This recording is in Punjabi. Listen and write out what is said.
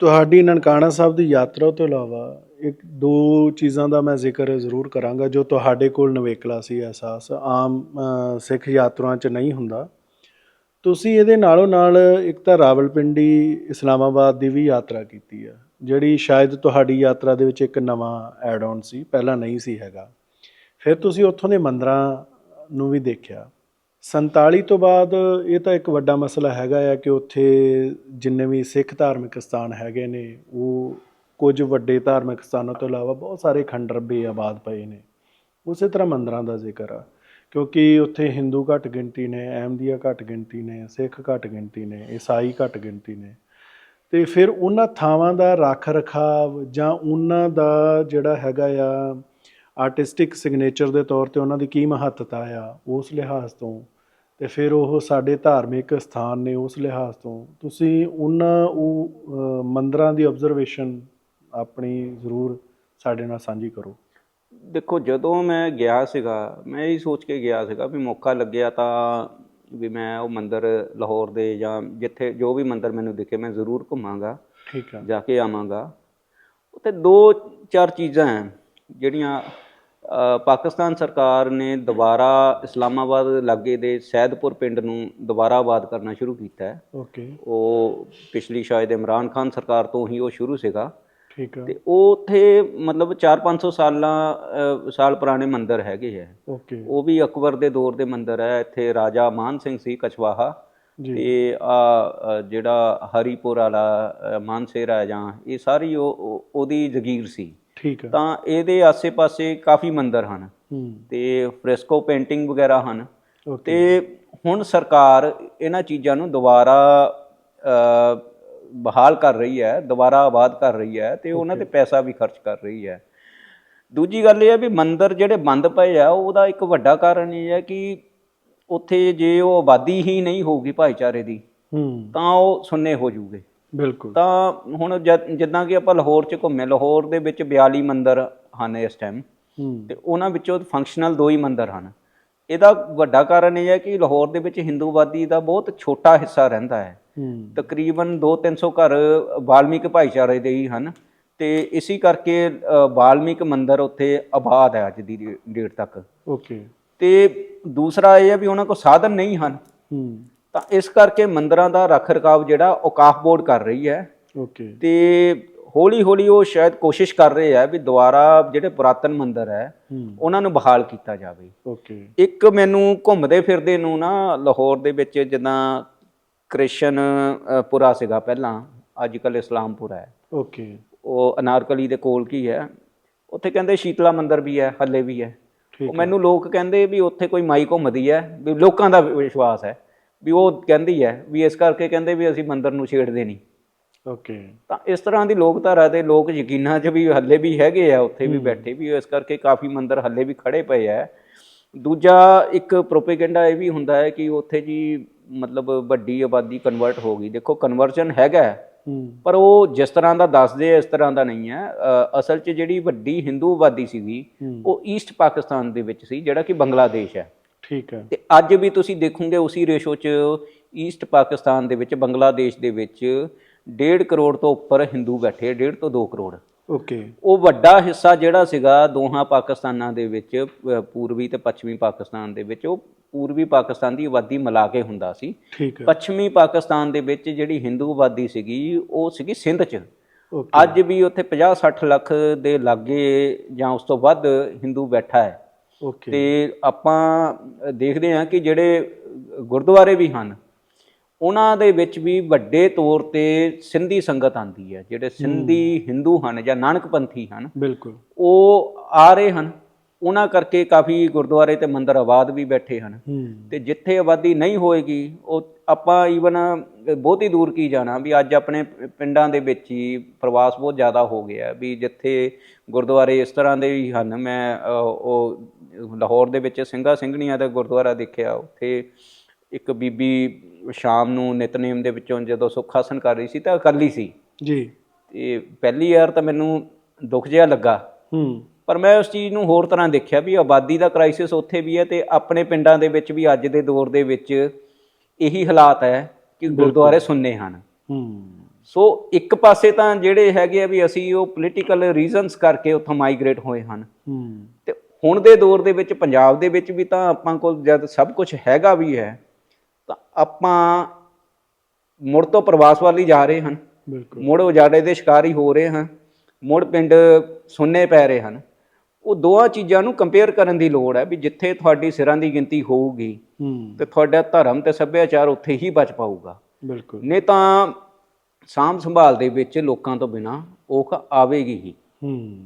ਤੁਹਾਡੀ ਨਨਕਾਣਾ ਸਾਹਿਬ ਦੀ ਯਾਤਰਾ ਤੋਂ ਇਲਾਵਾ ਇੱਕ ਦੋ ਚੀਜ਼ਾਂ ਦਾ ਮੈਂ ਜ਼ਿਕਰ ਜ਼ਰੂਰ ਕਰਾਂਗਾ ਜੋ ਤੁਹਾਡੇ ਕੋਲ ਨਵੇਕਲਾ ਸੀ ਅਹਿਸਾਸ, ਆਮ ਸਿੱਖ ਯਾਤਰਾਵਾਂ 'ਚ ਨਹੀਂ ਹੁੰਦਾ। ਤੁਸੀਂ ਇਹਦੇ ਨਾਲੋਂ ਨਾਲ ਇੱਕ ਤਾਂ ਰਾਵਲਪਿੰਡੀ ਇਸਲਾਮਾਬਾਦ ਦੀ ਵੀ ਯਾਤਰਾ ਕੀਤੀ ਆ, ਜਿਹੜੀ ਸ਼ਾਇਦ ਤੁਹਾਡੀ ਯਾਤਰਾ ਦੇ ਵਿੱਚ ਇੱਕ ਨਵਾਂ ਐਡ ਆਨ ਸੀ, ਪਹਿਲਾਂ ਨਹੀਂ ਸੀ ਹੈਗਾ। ਫਿਰ ਤੁਸੀਂ ਉੱਥੋਂ ਦੇ ਮੰਦਰਾਂ ਨੂੰ ਵੀ ਦੇਖਿਆ। 47 ਤੋਂ ਬਾਅਦ ਇਹ ਤਾਂ ਇੱਕ ਵੱਡਾ ਮਸਲਾ ਹੈਗਾ ਆ ਕਿ ਉੱਥੇ ਜਿੰਨੇ ਵੀ ਸਿੱਖ ਧਾਰਮਿਕ ਸਥਾਨ ਹੈਗੇ ਨੇ, ਉਹ ਕੁਝ ਵੱਡੇ ਧਾਰਮਿਕ ਸਥਾਨਾਂ ਤੋਂ ਇਲਾਵਾ ਬਹੁਤ ਸਾਰੇ ਖੰਡਰ ਬੇਆਬਾਦ ਪਏ ਨੇ। ਉਸੇ ਤਰ੍ਹਾਂ ਮੰਦਰਾਂ ਦਾ ਜ਼ਿਕਰ ਆ, ਕਿਉਂਕਿ ਉੱਥੇ ਹਿੰਦੂ ਘੱਟ ਗਿਣਤੀ ਨੇ ਅਹਿਮਦੀਆ ਘੱਟ ਗਿਣਤੀ ਨੇ ਸਿੱਖ ਘੱਟ ਗਿਣਤੀ ਨੇ ਈਸਾਈ ਘੱਟ ਗਿਣਤੀ ਨੇ। ਤੇ ਫਿਰ ਉਹਨਾਂ ਥਾਵਾਂ ਦਾ ਰੱਖ ਰਖਾਵ ਜਾਂ ਉਹਨਾਂ ਦਾ ਜਿਹੜਾ ਹੈਗਾ ਆ ਆਰਟਿਸਟਿਕ ਸਿਗਨੇਚਰ ਦੇ ਤੌਰ ਤੇ ਉਹਨਾਂ ਦੀ ਕੀ ਮਹੱਤਤਾ ਆ, ਉਸ ਲਿਹਾਜ਼ ਤੋਂ ਤੇ ਫਿਰ ਉਹ ਸਾਡੇ ਧਾਰਮਿਕ ਸਥਾਨ ਨੇ ਉਸ ਲਿਹਾਜ਼ ਤੋਂ। ਤੁਸੀਂ ਉਹਨਾਂ ਉਹ ਮੰਦਰਾਂ ਦੀ ਆਬਜ਼ਰਵੇਸ਼ਨ ਆਪਣੀ ਜ਼ਰੂਰ ਸਾਡੇ ਨਾਲ ਸਾਂਝੀ ਕਰੋ। ਦੇਖੋ ਜਦੋਂ ਮੈਂ ਗਿਆ ਸੀਗਾ ਮੈਂ ਇਹ ਸੋਚ ਕੇ ਗਿਆ ਸੀਗਾ ਵੀ ਮੌਕਾ ਲੱਗਿਆ ਤਾਂ ਵੀ ਮੈਂ ਉਹ ਮੰਦਿਰ ਲਾਹੌਰ ਦੇ ਜਾਂ ਜਿੱਥੇ ਜੋ ਵੀ ਮੰਦਿਰ ਮੈਨੂੰ ਦਿਖੇ ਮੈਂ ਜ਼ਰੂਰ ਘੁੰਮਾਂਗਾ ਠੀਕ ਆ। ਜਾ ਕੇ ਆਵਾਂਗਾ। ਉੱਥੇ ਦੋ ਚਾਰ ਚੀਜ਼ਾਂ ਹੈ ਜਿਹੜੀਆਂ ਪਾਕਿਸਤਾਨ ਸਰਕਾਰ ਨੇ ਦੁਬਾਰਾ ਇਸਲਾਮਾਬਾਦ ਲਾਗੇ ਦੇ ਸੈਦਪੁਰ ਪਿੰਡ ਨੂੰ ਦੁਬਾਰਾ ਆਬਾਦ ਕਰਨਾ ਸ਼ੁਰੂ ਕੀਤਾ ਹੈ। ਓਕੇ। ਉਹ ਪਿਛਲੀ ਸ਼ਾਇਦ ਇਮਰਾਨ ਖਾਨ ਸਰਕਾਰ ਤੋਂ ਹੀ ਉਹ ਸ਼ੁਰੂ ਸੀਗਾ। ਠੀਕ ਆ। ਤੇ ਉਹ ਉੱਥੇ ਮਤਲਬ 4-500 ਸਾਲਾਂ ਸਾਲ ਪੁਰਾਣੇ ਮੰਦਿਰ ਹੈਗੇ ਹੈ ਓਕੇ। ਉਹ ਵੀ ਅਕਬਰ ਦੇ ਦੌਰ ਦੇ ਮੰਦਿਰ ਹੈ। ਇੱਥੇ ਰਾਜਾ ਮਾਨ ਸਿੰਘ ਸੀ ਕਛਵਾਹਾ। ਤੇ ਆ ਜਿਹੜਾ ਹਰੀਪੁਰ ਵਾਲਾ ਮਾਨਸੇਰਾ ਜਾਂ ਇਹ ਸਾਰੀ ਉਹ- ਉਹਦੀ ਜ਼ਗੀਰ ਸੀ। ਠੀਕ ਆ। ਤਾਂ ਇਹਦੇ ਆਸੇ-ਪਾਸੇ ਕਾਫੀ ਮੰਦਿਰ ਹਨ ਹੂੰ। ਤੇ ਫ੍ਰੈਸਕੋ ਪੇਂਟਿੰਗ ਵਗੈਰਾ ਹਨ। ਤੇ ਹੁਣ ਸਰਕਾਰ ਇਹਨਾਂ ਚੀਜ਼ਾਂ ਨੂੰ ਦੁਬਾਰਾ ਬਹਾਲ ਕਰ ਰਹੀ ਹੈ ਦੁਬਾਰਾ ਆਬਾਦ ਕਰ ਰਹੀ ਹੈ ਤੇ ਉਹਨਾਂ ਤੇ ਪੈਸਾ ਵੀ ਖਰਚ ਕਰ ਰਹੀ ਹੈ। ਦੂਜੀ ਗੱਲ ਇਹ ਹੈ ਵੀ ਮੰਦਿਰ ਜਿਹੜੇ ਬੰਦ ਪਏ ਆ ਉਹਦਾ ਇੱਕ ਵੱਡਾ ਕਾਰਨ ਇਹ ਹੈ ਕਿ ਉੱਥੇ ਜੇ ਉਹ ਆਬਾਦੀ ਹੀ ਨਹੀਂ ਹੋਊਗੀ ਭਾਈਚਾਰੇ ਦੀ ਹੂੰ। ਤਾਂ ਉਹ ਸੁੰਨੇ ਹੋ ਜੂਗੇ। ਬਿਲਕੁਲ। ਤਾਂ ਹੁਣ ਜਦ- ਕਿ ਆਪਾਂ ਲਾਹੌਰ 'ਚ ਘੁੰਮੇ ਲਾਹੌਰ ਦੇ ਵਿੱਚ 42 ਮੰਦਿਰ ਹਨ ਇਸ ਟਾਈਮ ਤੇ ਉਹਨਾਂ ਵਿੱਚੋਂ ਫੰਕਸ਼ਨਲ ਦੋ ਹੀ ਮੰਦਿਰ ਹਨ। ਇਹਦਾ ਵੱਡਾ ਕਾਰਨ ਇਹ ਹੈ ਕਿ ਲਾਹੌਰ ਦੇ ਵਿੱਚ ਹਿੰਦੂਵਾਦੀ ਦਾ ਬਹੁਤ ਛੋਟਾ ਹਿੱਸਾ ਰਹਿੰਦਾ ਹੈ। ਤਕਰੀਬਨ 2-300 ਘਰ ਵਾਲਮੀਕ ਭਾਈਚਾਰੇ ਦੇ ਹੀ ਹਨ। ਤੇ ਇਸੇ ਕਰਕੇ ਵਾਲਮੀਕ ਮੰਦਿਰ ਉੱਥੇ ਆਬਾਦ ਹੈ ਅੱਜ ਦੀ ਡੇਟ ਤੱਕ। ਓਕੇ। ਤੇ ਦੂਸਰਾ ਇਹ ਹੈ ਵੀ ਉਹਨਾਂ ਕੋਲ ਸਾਧਨ ਨਹੀਂ ਹਨ। ਤਾਂ ਇਸ ਕਰਕੇ ਮੰਦਿਰਾਂ ਦਾ ਰੱਖ ਰਖਾਵ ਜਿਹੜਾ ਔਕਾਫ ਬੋਰਡ ਕਰ ਰਹੀ ਹੈ। ਓਕੇ। ਤੇ ਹੌਲੀ ਹੌਲੀ ਉਹ ਸ਼ਾਇਦ ਕੋਸ਼ਿਸ਼ ਕਰ ਰਹੇ ਆ ਵੀ ਦੁਬਾਰਾ ਜਿਹੜੇ ਪੁਰਾਤਨ ਮੰਦਿਰ ਹੈ ਉਹਨਾਂ ਨੂੰ ਬਹਾਲ ਕੀਤਾ ਜਾਵੇ। ਓਕੇ। ਇੱਕ ਮੈਨੂੰ ਘੁੰਮਦੇ ਫਿਰਦੇ ਨੂੰ ਨਾ ਲਾਹੌਰ ਦੇ ਵਿੱਚ ਜਿੱਦਾਂ ਕ੍ਰਿਸ਼ਨ ਪੁਰਾ ਸੀਗਾ ਪਹਿਲਾਂ ਅੱਜ ਕੱਲ ਇਸਲਾਮਪੁਰਾ ਹੈ। ਓਕੇ। ਉਹ ਅਨਾਰਕਲੀ ਦੇ ਕੋਲ ਕੀ ਹੈ ਉੱਥੇ ਕਹਿੰਦੇ ਸ਼ੀਤਲਾ ਮੰਦਿਰ ਵੀ ਹੈ ਹੱਲੇ ਵੀ ਹੈ। ਮੈਨੂੰ ਲੋਕ ਕਹਿੰਦੇ ਵੀ ਉੱਥੇ ਕੋਈ ਮਾਈ ਘੁੰਮਦੀ ਹੈ ਵੀ ਲੋਕਾਂ ਦਾ ਵਿਸ਼ਵਾਸ ਹੈ। ਵੀ ਉਹ ਕਹਿੰਦੀ ਹੈ ਵੀ ਇਸ ਕਰਕੇ ਕਹਿੰਦੇ ਵੀ ਅਸੀਂ ਮੰਦਿਰ ਨੂੰ ਛੇੜਦੇ ਨਹੀਂ। ਓਕੇ। ਤਾਂ ਇਸ ਤਰ੍ਹਾਂ ਦੀ ਲੋਕਧਾਰਾ ਦੇ ਲੋਕ ਯਕੀਨਾਂ 'ਚ ਵੀ ਹੱਲੇ ਵੀ ਹੈਗੇ ਆ ਉੱਥੇ ਵੀ ਬੈਠੇ ਵੀ ਇਸ ਕਰਕੇ ਕਾਫੀ ਮੰਦਿਰ ਹੱਲੇ ਵੀ ਖੜੇ ਪਏ ਆ। ਦੂਜਾ ਇੱਕ ਪ੍ਰੋਪੇਗੈਂਡਾ ਇਹ ਵੀ ਹੁੰਦਾ ਹੈ ਕਿ ਉੱਥੇ ਜੀ ਮਤਲਬ ਵੱਡੀ ਆਬਾਦੀ ਕਨਵਰਟ ਹੋ ਗਈ। ਦੇਖੋ ਕਨਵਰਜਨ ਹੈਗਾ ਪਰ ਉਹ ਜਿਸ ਤਰ੍ਹਾਂ ਦਾ ਦੱਸਦੇ ਆ ਇਸ ਤਰ੍ਹਾਂ ਦਾ ਨਹੀਂ ਹੈ। ਅਸਲ 'ਚ ਜਿਹੜੀ ਵੱਡੀ ਹਿੰਦੂ ਆਬਾਦੀ ਸੀਗੀ ਉਹ ਈਸਟ ਪਾਕਿਸਤਾਨ ਦੇ ਵਿੱਚ ਸੀ ਜਿਹੜਾ ਕਿ ਬੰਗਲਾਦੇਸ਼ ਹੈ। ਠੀਕ ਹੈ। ਤੇ ਅੱਜ ਵੀ ਤੁਸੀਂ ਦੇਖੋਗੇ ਉਸੇ ਰੇਸ਼ੋ 'ਚ ਈਸਟ ਪਾਕਿਸਤਾਨ ਦੇ ਵਿੱਚ ਬੰਗਲਾਦੇਸ਼ ਦੇ ਵਿੱਚ 1.5 ਕਰੋੜ ਤੋਂ ਉੱਪਰ ਹਿੰਦੂ ਬੈਠੇ 1.5 ਤੋਂ 2 ਕਰੋੜ। ਓਕੇ। ਉਹ ਵੱਡਾ ਹਿੱਸਾ ਜਿਹੜਾ ਸੀਗਾ ਦੋਹਾਂ ਪਾਕਿਸਤਾਨਾਂ ਦੇ ਵਿੱਚ ਅ, ਪੂਰਬੀ ਤੇ ਪੱਛਮੀ ਪਾਕਿਸਤਾਨ ਦੇ ਵਿੱਚ ਉਹ ਪੂਰਬੀ ਪਾਕਿਸਤਾਨ ਦੀ ਆਬਾਦੀ ਮਿਲਾ ਕੇ ਹੁੰਦਾ ਸੀ। ਠੀਕ ਹੈ। ਪੱਛਮੀ ਪਾਕਿਸਤਾਨ ਦੇ ਵਿੱਚ ਜਿਹੜੀ ਹਿੰਦੂ ਆਬਾਦੀ ਸੀਗੀ ਉਹ ਸੀਗੀ ਸਿੰਧ 'ਚ। ਓਕੇ। ਅੱਜ ਵੀ ਉੱਥੇ 50-60 ਲੱਖ ਦੇ ਲਾਗੇ ਜਾਂ ਉਸ ਤੋਂ ਵੱਧ ਹਿੰਦੂ ਬੈਠਾ ਹੈ। ਤੇ ਆਪਾਂ ਦੇਖਦੇ ਹਾਂ ਕਿ ਜਿਹੜੇ ਗੁਰਦੁਆਰੇ ਵੀ ਹਨ ਉਹਨਾਂ ਦੇ ਵਿੱਚ ਵੀ ਵੱਡੇ ਤੌਰ ਤੇ ਸਿੰਧੀ ਸੰਗਤ ਆਂਦੀ ਹੈ। ਜਿਹੜੇ ਸਿੰਧੀ ਹਿੰਦੂ ਹਨ ਜਾਂ ਨਾਨਕਪੰਥੀ ਹਨ ਬਿਲਕੁਲ। ਉਹ ਆ ਰਹੇ ਹਨ। ਉਹਨਾਂ ਕਰਕੇ ਕਾਫੀ ਗੁਰਦੁਆਰੇ ਤੇ ਮੰਦਿਰ ਆਬਾਦ ਵੀ ਬੈਠੇ ਹਨ। ਹੂੰ। ਤੇ ਜਿੱਥੇ ਆਬਾਦੀ ਨਹੀਂ ਹੋਏਗੀ ਉਹ ਆਪਾਂ ਈਵਨ ਬਹੁਤੀ ਦੂਰ ਕੀ ਜਾਣਾ? ਵੀ ਅੱਜ ਆਪਣੇ ਪਿੰਡਾਂ ਦੇ ਵਿੱਚ ਹੀ ਪ੍ਰਵਾਸ ਬਹੁਤ ਜ਼ਿਆਦਾ ਹੋ ਗਿਆ। ਵੀ ਜਿੱਥੇ ਗੁਰਦੁਆਰੇ ਇਸ ਤਰ੍ਹਾਂ ਦੇ ਵੀ ਹਨ। ਮੈਂ ਉਹ ਲਾਹੌਰ ਦੇ ਵਿੱਚ ਸਿੰਘਾ ਸਿੰਘਣੀਆਂ ਦਾ ਗੁਰਦੁਆਰਾ ਦੇਖਿਆ। ਉੱਥੇ ਇੱਕ ਬੀਬੀ ਸ਼ਾਮ ਨੂੰ ਨਿਤਨੇਮ ਦੇ ਵਿੱਚੋਂ ਜਦੋਂ ਸੁੱਖ ਆਸਨ ਕਰ ਰਹੀ ਸੀ ਤਾਂ ਇਕੱਲੀ ਸੀ। ਜੀ। ਤੇ ਪਹਿਲੀ ਵਾਰ ਤਾਂ ਮੈਨੂੰ ਦੁੱਖ ਜਿਹਾ ਲੱਗਾ। ਹੂੰ। ਪਰ ਮੈਂ ਉਸ ਚੀਜ਼ ਨੂੰ ਹੋਰ ਤਰ੍ਹਾਂ ਦੇਖਿਆ ਵੀ ਆਬਾਦੀ ਦਾ ਕ੍ਰਾਈਸਿਸ ਉੱਥੇ ਵੀ ਹੈ ਤੇ ਆਪਣੇ ਪਿੰਡਾਂ ਦੇ ਵਿੱਚ ਵੀ ਅੱਜ ਦੇ ਦੌਰ ਦੇ ਵਿੱਚ ਇਹੀ ਹਾਲਾਤ ਹੈ ਕਿ ਗੁਰਦੁਆਰੇ ਸੁੰਨੇ ਹਨ। ਹੂੰ। ਸੋ ਇੱਕ ਪਾਸੇ ਤਾਂ ਜਿਹੜੇ ਹੈਗੇ ਆ ਵੀ ਅਸੀਂ ਉਹ ਪੋਲੀਟੀਕਲ ਰੀਜ਼ਨਸ ਕਰਕੇ ਉੱਥੋਂ ਮਾਈਗ੍ਰੇਟ ਹੋਏ ਹਨ। ਹੂੰ। ਤੇ ਹੁਣ ਦੇ ਦੌਰ ਦੇ ਵਿੱਚ ਪੰਜਾਬ ਦੇ ਵਿੱਚ ਵੀ ਤਾਂ ਆਪਾਂ ਕੋਲ ਜਦ ਸਭ ਕੁਝ ਹੈਗਾ ਵੀ ਹੈ ਤਾਂ ਆਪਾਂ ਮੁੜ ਤੋਂ ਪ੍ਰਵਾਸ ਵੱਲ ਹੀ ਜਾ ਰਹੇ ਹਨ। ਬਿਲਕੁਲ। ਮੁੜ ਉਜਾੜੇ ਦੇ ਸ਼ਿਕਾਰ ਹੀ ਹੋ ਰਹੇ ਹਾਂ ਮੁੜ ਪਿੰਡ ਸੁੰਨੇ ਪੈ ਰਹੇ ਹਨ। ਉਹ ਦੋਹਾਂ ਚੀਜ਼ਾਂ ਨੂੰ ਕੰਪੇਅਰ ਕਰਨ ਦੀ ਲੋੜ ਹੈ ਵੀ ਜਿੱਥੇ ਤੁਹਾਡੀ ਸਿਰਾਂ ਦੀ ਗਿਣਤੀ ਹੋਊਗੀ ਤੇ ਤੁਹਾਡਾ ਧਰਮ ਤੇ ਸੱਭਿਆਚਾਰ ਉੱਥੇ ਹੀ ਬਚ ਪਾਊਗਾ। ਬਿਲਕੁਲ। ਨਹੀਂ ਤਾਂ ਸਾਂਭ ਸੰਭਾਲ ਦੇ ਵਿੱਚ ਲੋਕਾਂ ਤੋਂ ਬਿਨਾ ਔਖ ਆਵੇਗੀ ਹੀ। ਹੂੰ।